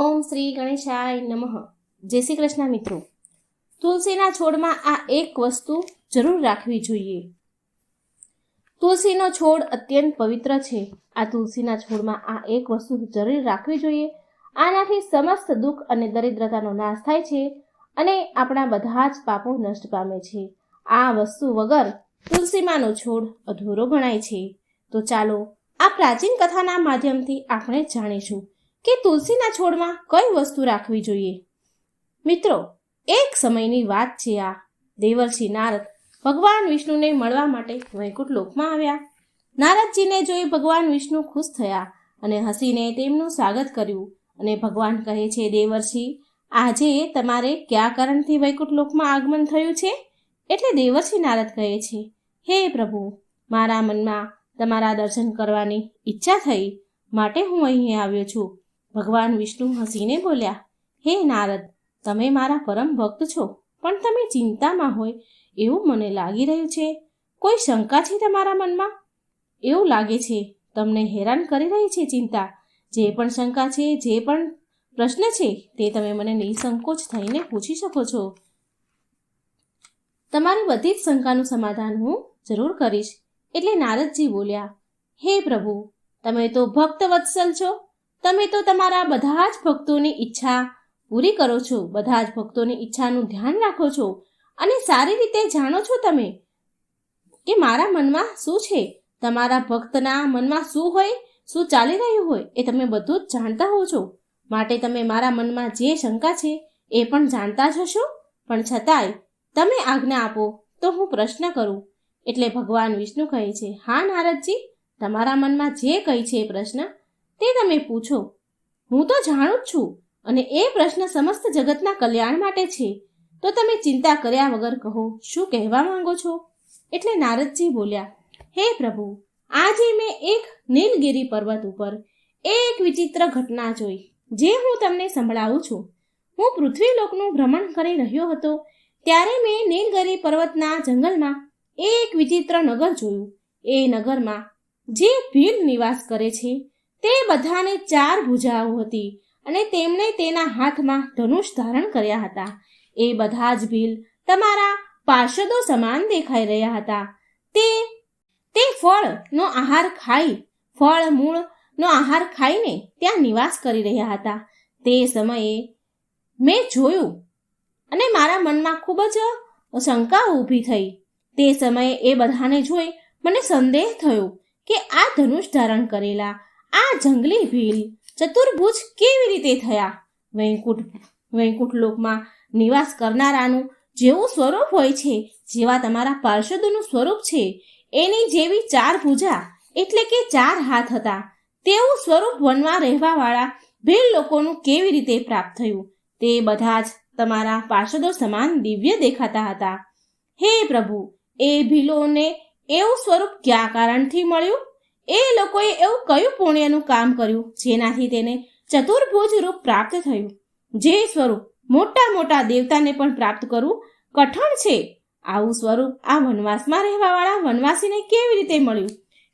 ઓમ શ્રી ગણેશાય નમઃ. જય શ્રી કૃષ્ણ મિત્રો. તુલસીના છોડમાં આ એક વસ્તુ જરૂર રાખવી જોઈએ. તુલસીનો છોડ અત્યંત પવિત્ર છે. આ તુલસીના છોડમાં આ એક વસ્તુ જરૂર રાખવી જોઈએ. આનાથી સમસ્ત દુઃખ અને દરિદ્રતાનો નાશ થાય છે અને આપણા બધા જ પાપો નષ્ટ પામે છે. આ વસ્તુ વગર તુલસીમાંનો છોડ અધૂરો ગણાય છે. તો ચાલો, આ પ્રાચીન કથાના માધ્યમથી આપણે જાણીશું કે તુલસીના છોડમાં કઈ વસ્તુ રાખવી જોઈએ? મિત્રો, એક સમયની વાત છે આ. દેવર્ષિ નારદ ભગવાન વિષ્ણુને મળવા માટે વૈકુંઠ લોકમાં આવ્યા. નારદજીને જોઈ ભગવાન વિષ્ણુ ખુશ થયા અને હસીને તેમનું સ્વાગત કર્યું અને ભગવાન કહે છે, દેવર્ષિ, આજે તમારે કયા કારણથી વૈકુંઠ લોકમાં આગમન થયું છે? એટલે દેવર્ષિ નારદ કહે છે, હે પ્રભુ, મારા મનમાં તમારા દર્શન કરવાની ઈચ્છા થઈ. માટે હું અહીં આવ્યો છું. ભગવાન વિષ્ણુ હસીને બોલ્યા, હે નારદ, તમે મારા પરમ ભક્ત છો, પણ તમે ચિંતામાં હોય, એવું મને લાગી રહ્યું છે. કોઈ શંકા છે તમારા મનમાં? એવું લાગે છે, તમને હેરાન કરી રહી છે ચિંતા. જે પણ શંકા છે, જે પણ પ્રશ્ન છે, તે તમે મને નિસંકોચ થઈને પૂછી શકો છો. તમારી બધી જ શંકાનું સમાધાન હું જરૂર કરીશ. એટલે નારદજી બોલ્યા, હે પ્રભુ, તમે તો ભક્ત વત્સલ છો. તમે તો તમારા બધા જ ભક્તોની ઈચ્છા પૂરી કરો છો, બધા જ ભક્તોની ઈચ્છાનું ધ્યાન રાખો છો. અને સારી રીતે જાણો છો તમે કે મારા મનમાં શું છે? તમારા ભક્તના મનમાં શું હોય, શું ચાલી રહ્યું હોય, એ તમે બધું જ જાણતા હો છો. માટે તમે મારા મનમાં જે શંકા છે, એ પણ જાણતા જ હશો. પણ છતાંય તમે આજ્ઞા આપો તો હું પ્રશ્ન કરું. એટલે ભગવાન વિષ્ણુ કહે છે, હા, નારદજી, તમારા મનમાં જે કંઈ છે એ પ્રશ્ન તે તમે પૂછો. હું તો જાણું જ છું અને એ પ્રશ્ન સમસ્ત જગતના કલ્યાણ માટે છે. તો તમે ચિંતા કર્યા વગર કહો, શું કહેવા માંગો છો? એટલે નારદજી બોલ્યા, હે પ્રભુ, આજે મેં એક નીલગિરી પર્વત ઉપર એક વિચિત્ર ઘટના જોઈ, જે હું તમને સંભળાવું છું. હું પૃથ્વીલોકનું ભ્રમણ કરી રહ્યો હતો, ત્યારે મેં નીલગિરી પર્વતના જંગલમાં એક વિચિત્ર નગર જોયું. એ નગરમાં જે ભીલ નિવાસ કરે છે તે બધાને ચાર ભુજાઓ હતી અને તેમણે તેના હાથમાં ધનુષ ધારણ કર્યા હતા. એ બધા જ ભીલ તમારા પાર્ષદો સમાન દેખાઈ રહ્યા હતા. તે તે ફળનો આહાર ખાઈ, ફળ, મૂળનો આહાર ખાઈને ત્યાં નિવાસ કરી રહ્યા હતા. તે સમયે મેં જોયું અને મારા મનમાં ખૂબ જ શંકા ઊભી થઈ. તે સમયે એ બધાને જોઈ મને સંદેહ થયો કે આ ધનુષ ધારણ કરેલા આ જંગલી ભીલ ચતુર્ભુજ કેવી રીતે થયા? વૈકુંઠ વૈકુંઠ લોકમાં નિવાસ કરનારાનું જેવું સ્વરૂપ હોય છે, જેવા તમારા પાર્ષદોનું સ્વરૂપ છે. એની જેવી ચાર ભુજા, એટલે કે ચાર હાથ હતા. તેવું સ્વરૂપ વનમાં રહેવાવાળા ભીલ લોકોનું કેવી રીતે પ્રાપ્ત થયું? તે બધા જ તમારા પાર્ષદો સમાન દિવ્ય દેખાતા હતા. હે પ્રભુ, એ ભીલોને એવું સ્વરૂપ કયા કારણથી મળ્યું? એ લોકોએ એવું કયું પુણ્યનું કામ કર્યું જેનાથી તેને ચતુર્ભુજ રૂપ પ્રાપ્ત થયું? જે સ્વરૂપ મોટા મોટા દેવતાને પણ પ્રાપ્ત કરવું કઠણ છે. આવું સ્વરૂપ આ વનવાસમાં રહેવાવાળા વનવાસીને કેવી રીતે મળ્યું?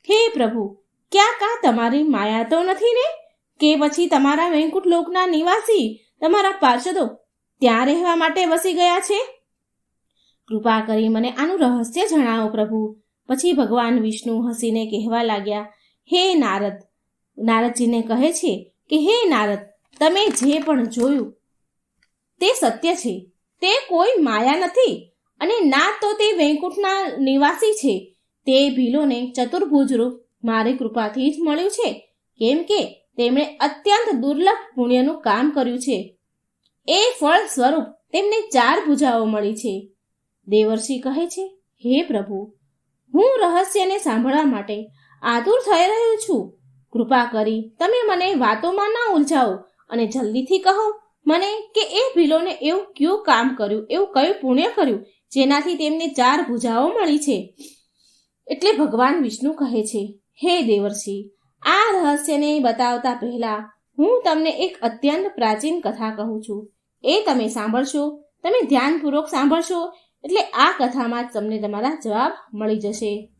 હે પ્રભુ ક્યાં કાં તમારી માયા તો નથી ને? કે પછી તમારા વૈકુંઠ લોકના નિવાસી, તમારા પાર્ષદો ત્યાં રહેવા માટે વસી ગયા છે? કૃપા કરી મને આનું રહસ્ય જણાવો પ્રભુ. પછી ભગવાન વિષ્ણુ હસીને કહેવા લાગ્યા, હે નારદ. નારદજીને કહે છે કે, હે નારદ, તમે જે પણ જોયું તે સત્ય છે. તે કોઈ માયા નથી અને ના તો તે વૈકુંઠના નિવાસી છે. તે ભીલોને ચતુર્ભુજ રૂપ મારી કૃપાથી જ મળ્યું છે. કેમ કે તેમણે અત્યંત દુર્લભ પુણ્યનું કામ કર્યું છે. એ ફળ સ્વરૂપ તેમને ચાર ભુજાઓ મળી છે. દેવર્ષિ કહે છે, હે પ્રભુ હું રહસ્યને સાંભળવા માટે આતુર થઈ રહ્યો છું. કૃપા કરી તમે મને વાતોમાં ના ઉલઝાવો અને જલ્દીથી કહો મને કે એ ભીલોને એવું કયું કામ કર્યું, એવું કયું પુણ્ય કર્યું જેનાથી તેમને ચાર ભુજાઓ મળી છે? એટલે ભગવાન વિષ્ણુ કહે છે, હે દેવર્ષિ, આ રહસ્યને બતાવતા પહેલા હું તમને એક અત્યંત પ્રાચીન કથા કહું છું. એ તમે સાંભળશો, તમે ધ્યાનપૂર્વક સાંભળશો એટલે આ કથામાં તમને તમારા જવાબ મળી જશે.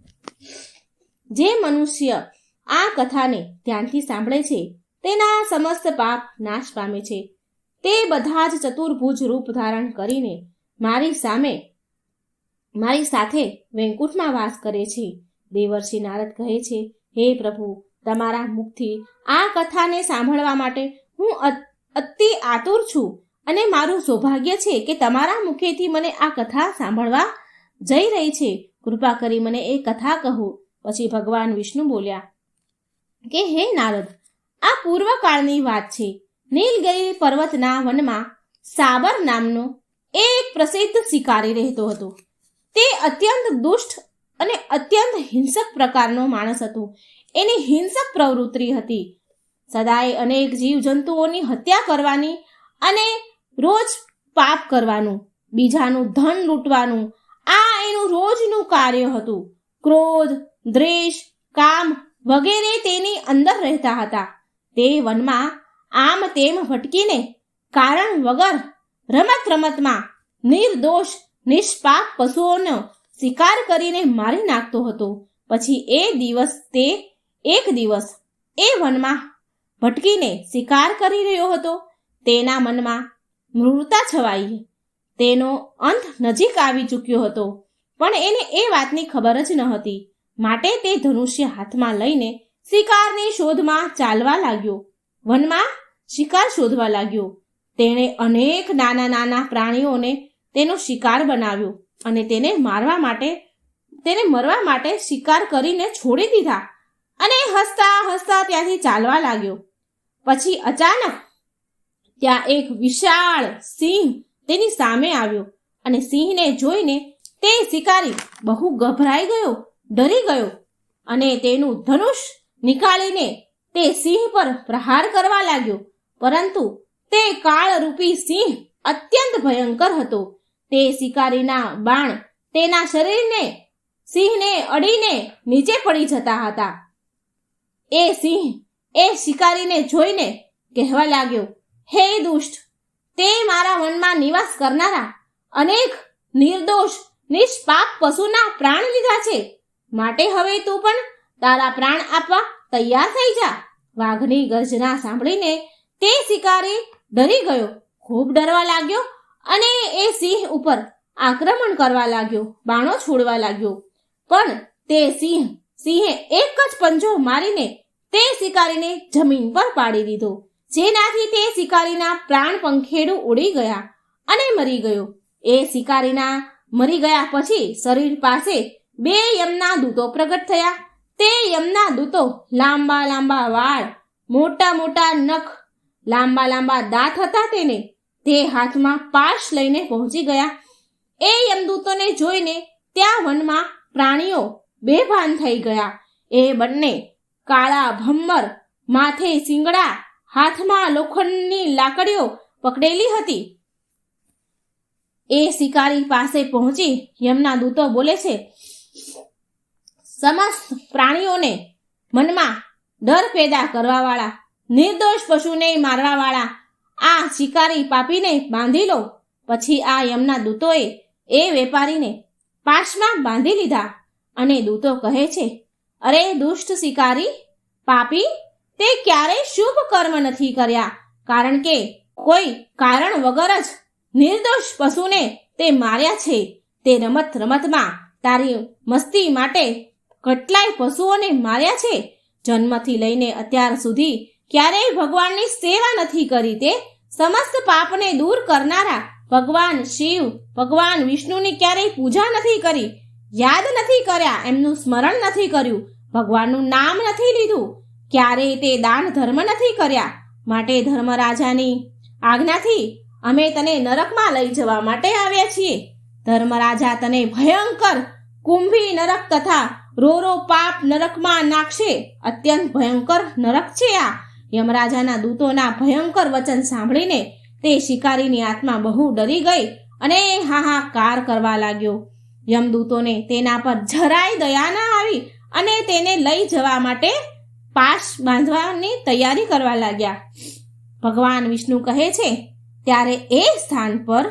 જે મનુષ્ય આ કથાને ધ્યાનથી સાંભળે છે, તેના સમસ્ત પાપ નાશ પામે છે. તે બધા જ ચતુર્ભુજ રૂપ ધારણ કરીને મારી સામે, મારી સાથે વૈકુંઠમાં વાસ કરે છે. દેવર્ષિ નારદ કહે છે, હે પ્રભુ, તમારા મુખથી આ કથાને સાંભળવા માટે હું અતિ આતુર છું. અને મારું સૌભાગ્ય છે કે તમારા મુખેથી મને આ કથા સાંભળવા જઈ રહી છે. કૃપા કરી મને એ કથા કહો. પછી ભગવાન વિષ્ણુ બોલ્યા, કે હે નારદ, આ પૂર્વકાળની વાત છે. નીલગિરી પર્વતના વનમાં સાબર નામનો એક પ્રસિદ્ધ શિકારી રહેતો હતો. તે અત્યંત દુષ્ટ અને અત્યંત હિંસક પ્રકારનો માણસ હતો. એની હિંસક પ્રવૃત્તિ હતી. સદાય અનેક જીવજંતુઓની હત્યા કરવાની અને રોજ પાપ કરવાનું, બીજાનું ધન લૂંટવાનું. આ એનું રોજનું કાર્ય હતું. ક્રોધ, દ્વેષ, કામ વગેરે તેની અંદર રહેતા હતા. તે વનમાં આમ તેમ ભટકીને કારણ વગર રમત રમતમાં નિર્દોષ, નિષ્પાપ પશુઓનો શિકાર કરીને મારી નાખતો હતો. પછી એ દિવસ તે એક દિવસ એ વનમાં ભટકીને શિકાર કરી રહ્યો હતો. તેના મનમાં મૃરતા છવાઈ. તેનો અંત નજીક આવી ચૂક્યો હતો, પણ એને એ વાતની ખબર જ ન હતી. માટે તે ધનુષ્ય હાથમાં લઈને શિકારની શોધમાં ચાલવા લાગ્યો. વનમાં શિકાર શોધવા લાગ્યો. તેણે અનેક નાના નાના પ્રાણીઓને તેનો શિકાર બનાવ્યો અને તેને મારવા માટે, તેને મરવા માટે શિકાર કરીને છોડી દીધા અને હસતા હસતા ત્યાંથી ચાલવા લાગ્યો. પછી અચાનક ત્યાં એક વિશાળ સિંહ તેની સામે આવ્યો અને સિંહને જોઈને તે શિકારી બહુ ગભરાઈ ગયો, ડરી ગયો અને તેનું ધનુષ નીકાળીને તે સિંહ પર પ્રહાર કરવા લાગ્યો. પરંતુ તે કાળરૂપી સિંહ અત્યંત ભયંકર હતો. તે શિકારીના બાણ તેના શરીરને સિંહને અડીને નીચે પડી જતા હતા. એ સિંહ એ શિકારીને જોઈને કહેવા લાગ્યો હે દુષ્ટ, તે મારા વનમાં નિવાસ કરનારા અનેક નિર્દોષ, નિષ્પાપ પશુના પ્રાણ લીધા છે. માટે હવે તું પણ તારા પ્રાણ આપવા તૈયાર થઈ જા. વાઘની ગર્જના સાંભળીને તે શિકારી ડરી ગયો. ખૂબ ડરવા લાગ્યો અને એ સિંહ ઉપર આક્રમણ કરવા લાગ્યો, બાણો છોડવા લાગ્યો. પણ તે સિંહ, સિંહે એક જ પંજો મારીને તે શિકારીને જમીન પર પાડી દીધો. જેનાથી તે શિકારીના પ્રાણ પંખેડું ઉડી ગયા અને મરી ગયો. એ શિકારીના મરી ગયા પછી શરીર પાસે બે યમના દૂતો પ્રગટ થયા. તે યમના દૂતો લાંબા લાંબા વાળ, મોટા મોટા નખ, લાંબા લાંબા દાંત હતા તેને. તે હાથમાં પાશ લઈને પહોંચી ગયા. એ યમદૂતોને જોઈને ત્યાં વનમાં પ્રાણીઓ બેભાન થઈ ગયા. એ બંને કાળા ભમ્મર, માથે શિંગડા હાથમાં લોખંડની લાકડીઓ પકડેલી હતી. એ શિકારી પાસે પહોંચી યમના દૂતો બોલે છે, સમસ્ત પ્રાણીઓને મનમાં ડર પેદા કરવાવાળા, નિર્દોષ પશુને મારવાવાળા, આ શિકારી પાપીને બાંધી લો. પછી આ યમના દૂતોએ એ વેપારીને પાશમાં બાંધી લીધા અને દૂતો કહે છે, અરે દુષ્ટ શિકારી, પાપી તે ક્યારેય શુભ કર્મ નથી કર્યા, કારણ કે કોઈ કારણ વગર જ નિર્દોષ પશુને તે માર્યા છે. તે રમત રમતમાં તારી મસ્તી માટે કેટલાય પશુઓને માર્યા છે. જન્મથી લઈને અત્યાર સુધી ક્યારેય ભગવાનની સેવા નથી કરી તે સમસ્ત પાપને દૂર કરનારા ભગવાન શિવ, ભગવાન વિષ્ણુની ક્યારેય પૂજા નથી કરી, યાદ નથી કર્યા, એમનું સ્મરણ નથી કર્યું, ભગવાનનું નામ નથી લીધું ક્યારેય તે દાન ધર્મ નથી કર્યા. માટે ધર્મરાજાની આજ્ઞાથી અમે તને નરકમાં લઈ જવા માટે આવ્યા છીએ. ધર્મરાજા તને ભયંકર કુંભી નરક તથા રોરો પાપ નરકમાં નાખશે. અત્યંત ભયંકર નરક છે આ. યમરાજાના દૂતોના ભયંકર વચન સાંભળીને તે શિકારીની આત્મા બહુ ડરી ગઈ અને હાહાકાર કરવા લાગ્યો. યમદૂતોને તેના પર જરાય દયા ના આવી અને તેને લઈ જવા માટે પાશ બાંધવાની તૈયારી કરવા લાગ્યા. ભગવાન વિષ્ણુ કહે છે, ત્યારે એ સ્થાન પર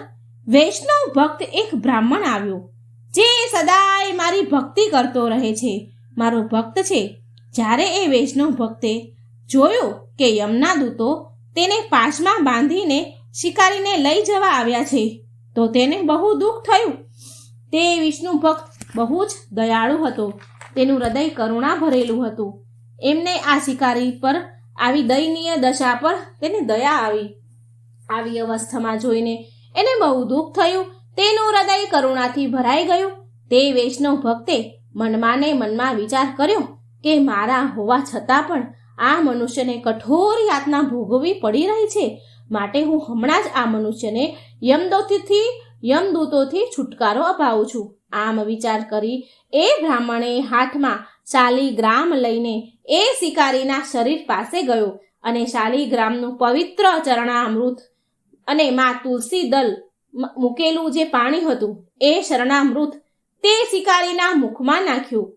વૈષ્ણવ ભક્ત એક બ્રાહ્મણ આવ્યો, જે સદાય મારી ભક્તિ કરતો રહે છે. મારો ભક્ત છે. જ્યારે એ વૈષ્ણવ ભક્તે જોયું કે યમના દૂતો તેને પાશમાં બાંધીને શિકારીને લઈ જવા આવ્યા છે, તો તેને બહુ દુઃખ થયું. તે વિષ્ણુ ભક્ત બહુ જ દયાળુ હતો. તેનું હૃદય કરુણા ભરેલું હતું. એમને આ શિકારી પર આવી દયનીય દશા પર તેને દયા આવી. આવી અવસ્થામાં જોઈને એને બહુ દુઃખ થયું. તેનું હૃદય કરુણાથી ભરાઈ ગયું. તે વૈષ્ણવ ભક્તે મનમાને મનમાં વિચાર કર્યો કે મારા હોવા છતાં પણ આ મનુષ્યને કઠોર યાતના ભોગવવી પડી રહી છે. માટે હું હમણાં જ આ મનુષ્યને યમદૂતથી, યમદૂતોથી છુટકારો અપાવું છું. આમ વિચાર કરી એ બ્રાહ્મણે હાથમાં ચાલી ગ્રામ લઈને એ શિકારીના શરીર પાસે ગયો અને શાલીગ્રામનું પવિત્ર ચરણામૃત અને માં તુલસી દલ મૂકેલું જે પાણી હતું, એ શરણામૃત તે શિકારીના મુખમાં નાખ્યું.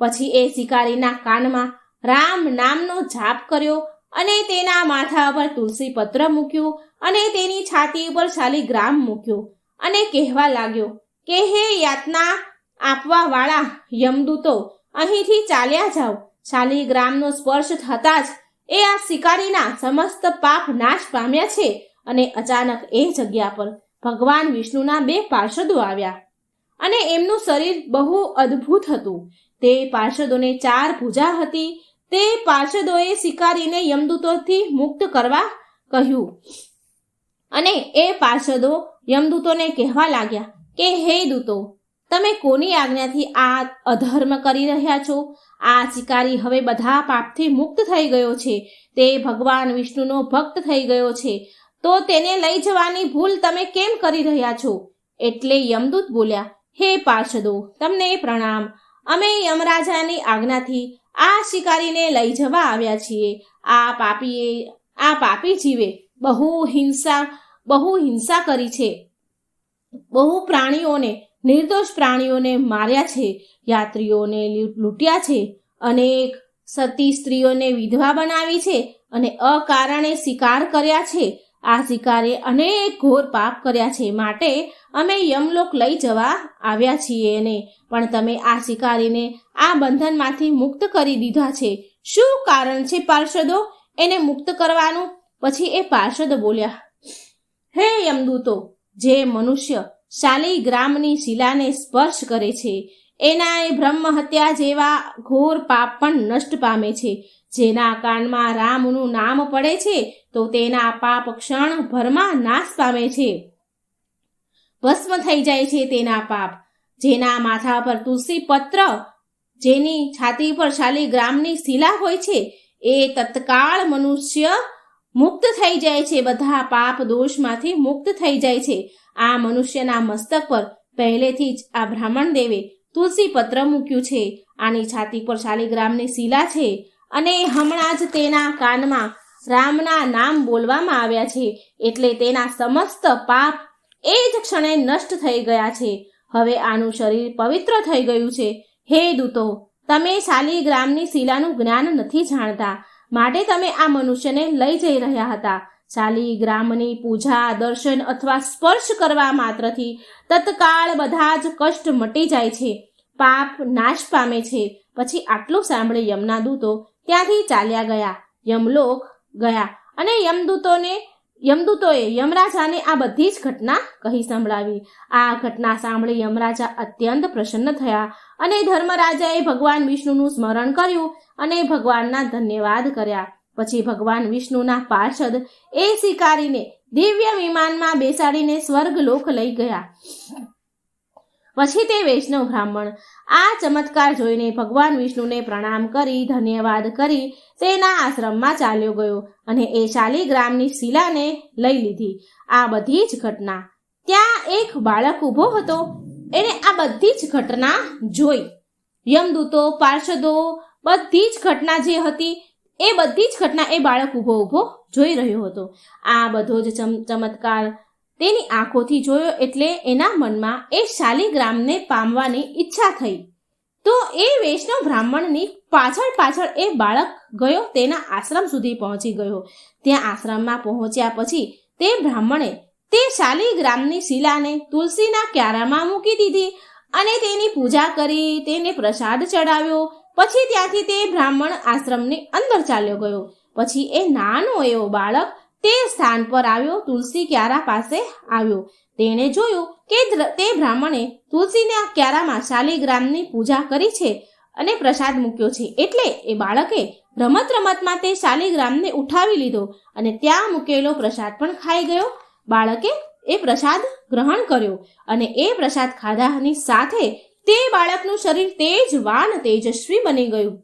પછી એ શિકારીના કાનમાં રામ નામનો જાપ કર્યો અને તેના માથા પર તુલસી પત્ર મૂક્યું અને તેની છાતી ઉપર શાલીગ્રામ મૂક્યો અને કહેવા લાગ્યો, કે હે યાતના આપવાવાળા યમદૂતો, અહીંથી ચાલ્યા જાઓ. શાલીગ્રામનો સ્પર્શ થતાં જ એ આ શિકારીના સમસ્ત પાપ નાશ પામ્યા છે અને અચાનક એ જગ્યા પર ભગવાન વિષ્ણુના બે પાર્ષદો આવ્યા. અને એમનું શરીર બહુ અદ્ભુત હતું. તે પાર્ષદોને ચાર પૂજા હતી. તે પાર્ષદોએ શિકારીને યમદૂતોથી મુક્ત કરવા કહ્યું. અને એ પાર્ષદો યમદૂતોને કહેવા લાગ્યા કે, હે દૂતો તમે કોની આજ્ઞાથી આ અધર્મ કરી રહ્યા છો? આ શિકારી હવે બધા પાપથી મુક્ત થઈ ગયો છે. તે ભગવાન વિષ્ણુનો ભક્ત થઈ ગયો છે. તો તેને લઈ જવાની ભૂલ તમે કેમ કરી રહ્યા છો? એટલે યમદૂત બોલ્યા, હે પાર્ષદો, તમને પ્રણામ. અમે યમરાજાની આજ્ઞાથી આ શિકારીને લઈ જવા આવ્યા છીએ. આ પાપીએ, આ પાપી જીવે. બહુ હિંસા બહુ હિંસા કરી છે. બહુ પ્રાણીઓને નિર્દોષ પ્રાણીઓને માર્યા છે, યાત્રીઓને લૂંટ્યા છે અનેક સતી સ્ત્રીઓને વિધવા બનાવી છે અને અકારણે શિકાર કર્યા છે. આ શિકારે અનેક ઘોર પાપ કર્યા છે. માટે અમે યમલોક લઈ જવા આવ્યા છીએ એને પણ તમે આ શિકારીને આ બંધનમાંથી મુક્ત કરી દીધા છે. શું કારણ છે પાર્ષદો? એને મુક્ત કરવાનું? પછી એ પાર્ષદ બોલ્યા, હે યમદૂતો, જે મનુષ્ય શાલીગ્રામની શિલાને સ્પર્શ કરે છે. એના એ બ્રહ્મ હત્યા જેવા ઘોર પાપ પણ નષ્ટ પામે છે. જેના કાનમાં રામનું નામ પડે છે, તો તેના પાપ ક્ષણ ભરમાં નાશ પામે છે. ભસ્મ થઈ જાય છે તેના પાપ. જેના માથા પર તુલસી પત્ર, જેની છાતી પર શાલિગ્રામની શિલા હોય છે, એ તત્કાળ મનુષ્ય મુક્ત થઈ જાય છે. બધા પાપ દોષમાંથી મુક્ત થઈ જાય છે. આ મનુષ્યના મસ્તક પર પહેલેથી જ આ બ્રાહ્મણ દેવે તુલસી પત્ર મૂક્યું છે. આની છાતી પર શાલીગ્રામની શિલા છે અને હમણાં જ તેના કાનમાં રામના નામ બોલવામાં આવ્યા છે. એટલે તેના સમસ્ત પાપ એ જ ક્ષણે નષ્ટ થઈ ગયા છે. હવે આનું શરીર પવિત્ર થઈ ગયું છે. હે દૂતો, તમે શાલીગ્રામની શિલાનું જ્ઞાન નથી જાણતા. માટે તમે આ મનુષ્યને લઈ જઈ રહ્યા હતા. શાલીગ્રામની પૂજા, દર્શન અથવા સ્પર્શ કરવા માત્રથી તત્કાળ બધા જ કષ્ટ મટી જાય છે. પાપ નાશ પામે છે. પછી આટલું સાંભળી યમના દૂતો ત્યાંથી ચાલ્યા ગયા. યમલોક ગયા અને યમદૂતોને યમદૂતોએ યમરાજાને આ બધી જ ઘટના કહી સંભળાવી. આ ઘટના સાંભળી યમરાજા અત્યંત પ્રસન્ન થયા અને ધર્મરાજાએ ભગવાન વિષ્ણુનું સ્મરણ કર્યું અને ભગવાનના ધન્યવાદ કર્યા. પછી ભગવાન વિષ્ણુના પાર્ષદ એ શિકારીને દિવ્ય વિમાનમાં બેસાડીને સ્વર્ગલોક લઈ ગયા. પછી તે વૈષ્ણવ બ્રાહ્મણ આ ચમત્કાર જોઈને ભગવાન વિષ્ણુને પ્રણામ કરી, ધન્યવાદ કરી, તેના આશ્રમમાં ચાલ્યો ગયો અને એ શાલીગ્રામની શિલાને લઈ લીધી. આ બધી જ ઘટના. ત્યાં એક બાળક ઊભો હતો. એણે આ બધી જ ઘટના જોઈ. યમદૂતો, પાર્ષદો, બધી જ ઘટના જે હતી, એ બધી જ ઘટના એ બાળક ઊભો ઊભો જોઈ રહ્યો હતો. આ બધો જ ચમ, ચમત્કાર તેની આંખોથી જોયો એટલે એના મનમાં એ શાલીગ્રામને પામવાની ઈચ્છા થઈ. તો એ વૈષ્ણવ બ્રાહ્મણની પાછળ પાછળ એ બાળક ગયો તેના આશ્રમ સુધી પહોંચી ગયો. ત્યાં આશ્રમમાં પહોંચ્યા પછી તે બ્રાહ્મણે તે શાલીગ્રામની શિલાને તુલસીના ક્યારામાં મૂકી દીધી અને તેની પૂજા કરી, તેને પ્રસાદ ચડાવ્યો. પછી ત્યાંથી તે બ્રાહ્મણ આશ્રમની અંદર ચાલ્યો ગયો. પછી એ નાનો એવો બાળક તે સ્થાન પર આવ્યો, તુલસી ક્યારા પાસે આવ્યો. તેણે જોયું કે તે બ્રાહ્મણે તુલસીના ક્યારામાં શાલિગ્રામની પૂજા કરી છે અને પ્રસાદ મૂક્યો છે. એટલે એ બાળકે રમત રમતમાં તે શાલિગ્રામને ઉઠાવી લીધો અને ત્યાં મૂકેલો પ્રસાદ પણ ખાઈ ગયો. બાળકે એ પ્રસાદ ગ્રહણ કર્યો અને એ પ્રસાદ ખાધાની સાથે તે બાળકનું શરીર તેજવાન તેજસ્વી બની ગયું.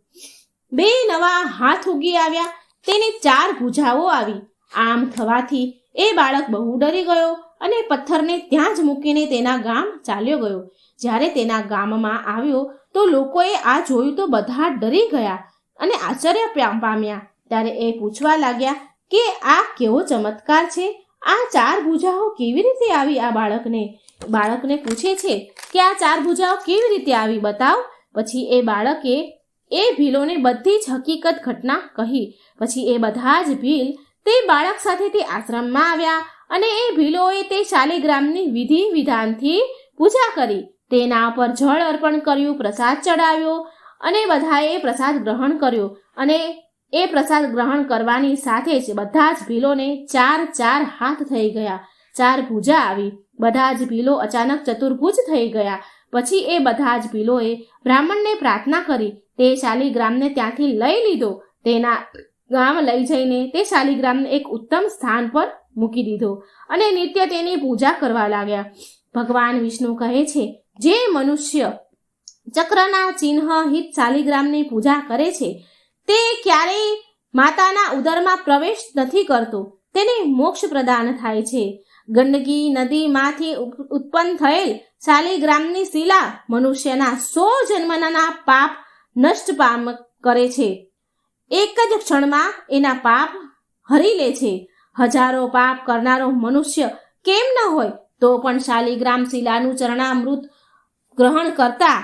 બે નવા હાથ ઉગી આવ્યા. તેની ચાર ભુજાઓ આવી. આમ થવાથી એ બાળક બહુ ડરી ગયો અને પથ્થરને ત્યાં જ મૂકીને તેના ગામ ચાલ્યો ગયો. જ્યારે તેના ગામમાં આવ્યો તો લોકોએ આ જોયું તો બધા ડરી ગયા અને આશ્ચર્ય પામ્યા. ત્યારે એ પૂછવા લાગ્યા કે આ કેવો ચમત્કાર છે? આ ચાર ભુજાઓ કેવી રીતે આવી આ બાળકને? બાળકને પૂછે છે કે આ ચાર ભુજાઓ કેવી રીતે આવી બતાવ? પછી એ બાળકે એ ભીલોને બધી જ હકીકત ઘટના કહી. પછી એ બધા જ ભીલ તે બાળક સાથે તે આશ્રમમાં આવ્યા અને એ ભીલોએ તે શાલિગ્રામની વિધિ વિધાનથી પૂજા કરી. તેના પર જળ અર્પણ કર્યું, પ્રસાદ ચડાવ્યો અને બધાએ પ્રસાદ ગ્રહણ કર્યો અને એ પ્રસાદ ગ્રહણ કરવાની સાથે જ બધા જ ભીલોને ચાર ચાર હાથ થઈ ગયા. ચાર ભૂજા આવી. બધા જ ભીલો અચાનક ચતુર્ભુજ થઈ ગયા. પછી એ બધા જ ભીલોએ બ્રાહ્મણને પ્રાર્થના કરી. તે શાલિગ્રામને ત્યાંથી લઈ લીધો. તેના ગામ લઈ જઈને તે શાલિગ્રામને એક ઉત્તમ સ્થાન પર મૂકી દીધો અને નિત્ય તેની પૂજા કરવા લાગ્યા. ભગવાન વિષ્ણુ કહે છે, જે મનુષ્ય ચક્રના ચિહ્ન હિત શાલિગ્રામની પૂજા કરે છે, તે ક્યારેય માતાના ઉદરમાં પ્રવેશ નથી કરતો. તેને મોક્ષ પ્રદાન થાય છે. ગંદકી નદીમાંથી ઉત્પન્ન થયેલ શાલિગ્રામની શિલા મનુષ્યના સો જન્મના પાપ નષ્ટ પામ, કરે છે. એક જ ક્ષણમાં એના પાપ હરી લે છે. હજારો પાપ કરનારો મનુષ્ય કેમ ન હોય, તો પણ શાલિગ્રામ શિલાનું ચરણામૃત ગ્રહણ કરતા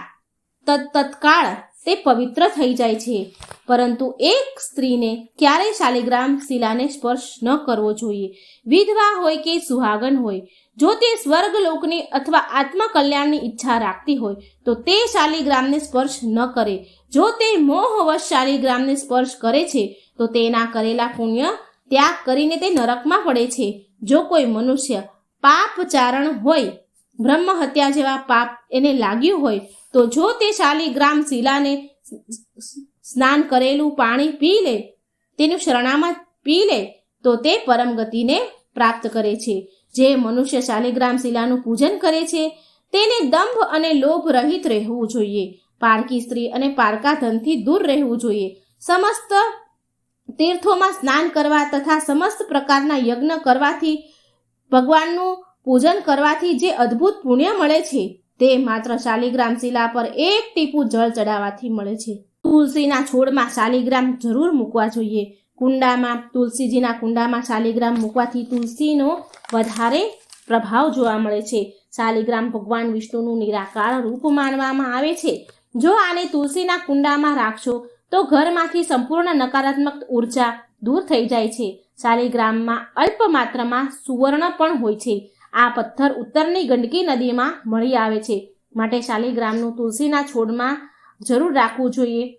તત તત્કાળ તે પવિત્ર થઈ જાય છે. પરંતુ એક સ્ત્રીને ક્યારેય શાલિગ્રામ શિલાને સ્પર્શ ન કરવો જોઈએ. વિધવા હોય કે સુહાગન હોય, જો તે સ્વર્ગ લોકની અથવા આત્મકલ્યાણની ઈચ્છા રાખતી હોય, તો તે શાલિગ્રામને સ્પર્શ ન કરે. જો તે મોહવશ શાલિગ્રામને સ્પર્શ કરે છે, તો તેના કરેલા પુણ્ય ત્યાગ કરીને તે નરકમાં પડે છે. જો કોઈ મનુષ્ય પાપચારણ હોય બ્રહ્મ હત્યા જેવા પાપ એને લાગ્યું હોય તો જો તે શાલિગ્રામ શિલાને સ્નાન કરેલું પાણી પી લે, તેનું શરણામાં પી લે, તો તે પરમ ગતિને પ્રાપ્ત કરે છે. જે મનુષ્ય શાલિગ્રામ શિલાનું પૂજન કરે છે, તેને દંભ અને લોભ રહિત રહેવું જોઈએ. પારકી સ્ત્રી અને પારકા ધનથી દૂર રહેવું જોઈએ. સમસ્ત તીર્થોમાં સ્નાન કરવા તથા સમસ્ત પ્રકારના યજ્ઞ કરવાથી ભગવાનનું પૂજન કરવાથી જે અદ્ભુત પુણ્ય મળે છે. તે માત્ર શાલિગ્રામ શિલા પર એક ટીપું જળ ચડાવવાથી મળે છે. તુલસીના છોડમાં શાલિગ્રામ જરૂર મૂકવા જોઈએ. કુંડામાં, તુલસીજીના કુંડામાં શાલિગ્રામ મૂકવાથી તુલસીનો વધારે પ્રભાવ જોવા મળે છે. શાલિગ્રામ ભગવાન વિષ્ણુનું નિરાકાર રૂપ માનવામાં આવે છે. જો આને તુલસીના કુંડામાં રાખશો, તો ઘરમાંથી સંપૂર્ણ નકારાત્મક ઊર્જા દૂર થઈ જાય છે. શાલિગ્રામમાં અલ્પ માત્રામાં સુવર્ણ પણ હોય છે. આ પથ્થર ઉત્તરની ગંડકી નદીમાં મળી આવે છે. માટે શાલિગ્રામનું તુલસીના છોડમાં જરૂર રાખવું જોઈએ.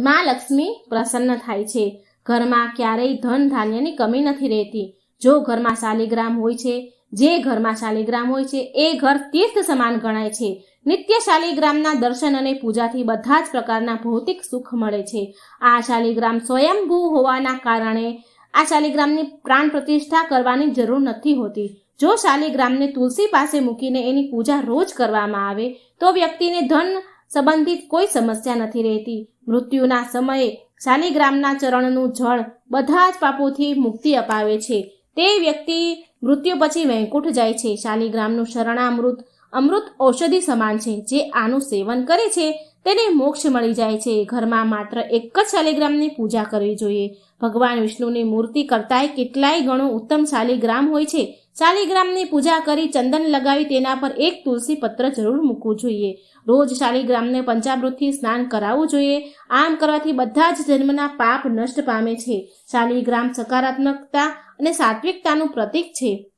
માં લક્ષ્મી પ્રસન્ન થાય છે. ઘરમાં ક્યારેય ધન ધાન્યની કમી નથી રહેતી. જો ઘરમાં શાલિગ્રામ હોય છે, જે ઘરમાં શાલિગ્રામ હોય છે, એ ઘર તીર્થ સમાન ગણાય છે. નિત્ય શાલિગ્રામના દર્શન અને પૂજાથી બધા જ પ્રકારના ભૌતિક સુખ મળે છે. આ શાલિગ્રામ સ્વયંભૂ હોવાના કારણે આ શાલિગ્રામની પ્રાણ પ્રતિષ્ઠા કરવાની જરૂર નથી હોતી. જો શાલિગ્રામને તુલસી પાસે મૂકીને એની પૂજા રોજ કરવામાં આવે, તો વ્યક્તિને ધન સંબંધિત કોઈ સમસ્યા નથી રહેતી. મૃત્યુના સમયે શાલિગ્રામના ચરણનું જળ બધા જ પાપોથી મુક્તિ અપાવે છે. તે વ્યક્તિ મૃત્યુ પછી વૈકુંઠ જાય છે. શાલિગ્રામનું શરણામૃત અમૃત ઔષધિ સમાન છે. જે આનું સેવન કરે છે, તેને મોક્ષ મળી જાય છે. ઘરમાં માત્ર એક જ શાલિગ્રામની પૂજા કરવી જોઈએ. ભગવાન વિષ્ણુની મૂર્તિ કરતાંય કેટલાય ગણો ઉત્તમ શાલિગ્રામ હોય છે. શાલિગ્રામની પૂજા કરી ચંદન લગાવી તેના પર એક તુલસી પત્ર જરૂર મૂકવું જોઈએ. રોજ શાલિગ્રામને પંચામૃતથી સ્નાન કરાવવું જોઈએ. આમ કરવાથી બધા જ જન્મના પાપ નષ્ટ પામે છે. શાલિગ્રામ સકારાત્મકતા અને સાત્વિકતાનું પ્રતીક છે.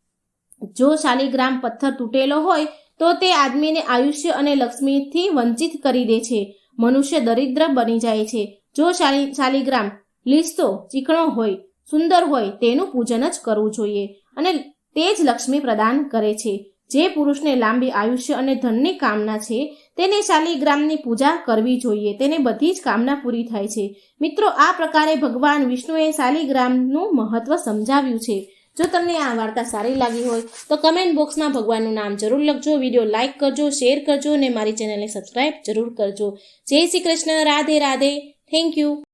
જો શાલિગ્રામ પથ્થર તૂટેલો હોય, તો તે આદમીને આયુષ્ય અને લક્ષ્મીથી વંચિત કરી દે છે. મનુષ્ય દરિદ્ર બની જાય છે. જો શાલી શાલિગ્રામ લીસતો, ચીકણો હોય, સુંદર હોય, તેનું પૂજન જ કરવું જોઈએ. અને તે જ લક્ષ્મી પ્રદાન કરે છે. જે પુરુષને લાંબી આયુષ્ય અને ધનની કામના છે, તેને શાલિગ્રામની પૂજા કરવી જોઈએ. તેને બધી જ કામના પૂરી થાય છે. મિત્રો, આ પ્રકારે ભગવાન વિષ્ણુએ શાલિગ્રામનું મહત્વ સમજાવ્યું છે. જો તમને આ વાર્તા સારી લાગી હોય, તો કમેન્ટ બોક્સમાં ભગવાનનું નામ જરૂર લખજો. વીડિયો લાઇક કરજો શેર કરજો અને મારી ચેનલને સબસ્ક્રાઇબ જરૂર કરજો. જય શ્રી કૃષ્ણ. રાધે રાધે. Thank you